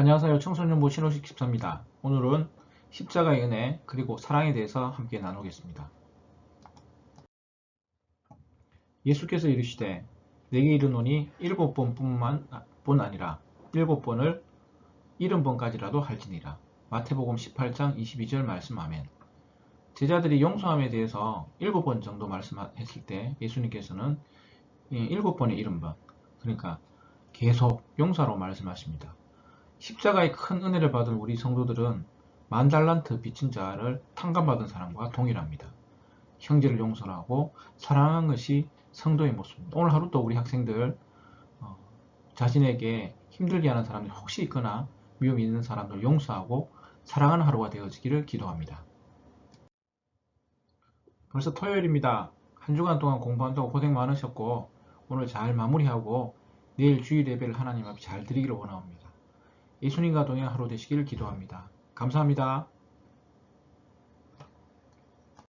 안녕하세요. 청소년부 신호식 집사입니다. 오늘은 십자가의 은혜 그리고 사랑에 대해서 함께 나누겠습니다. 예수께서 이르시되 내게 이르노니 일곱 번뿐만 뿐 아니라 일곱 번을 일흔 번까지라도 할지니라. 마태복음 18장 22절 말씀 아멘. 제자들이 용서함에 대해서 일곱 번 정도 말씀했을 때 예수님께서는 일곱 번에 일흔 번 그러니까 계속 용서로 말씀하십니다. 십자가의 큰 은혜를 받은 우리 성도들은 만 달란트 빚진 자를 탕감받은 사람과 동일합니다. 형제를 용서하고 사랑하는 것이 성도의 모습입니다. 오늘 하루도 우리 학생들 어, 자신에게 힘들게 하는 사람들 혹시 있거나 미움이 있는 사람들 용서하고 사랑하는 하루가 되어지기를 기도합니다. 벌써 토요일입니다. 한 주간 동안 공부한다고 고생 많으셨고 오늘 잘 마무리하고 내일 주일 예배를 하나님 앞에 잘 드리기를 원합니다. 예수님과 동행 하루 되시기를 기도합니다. 감사합니다.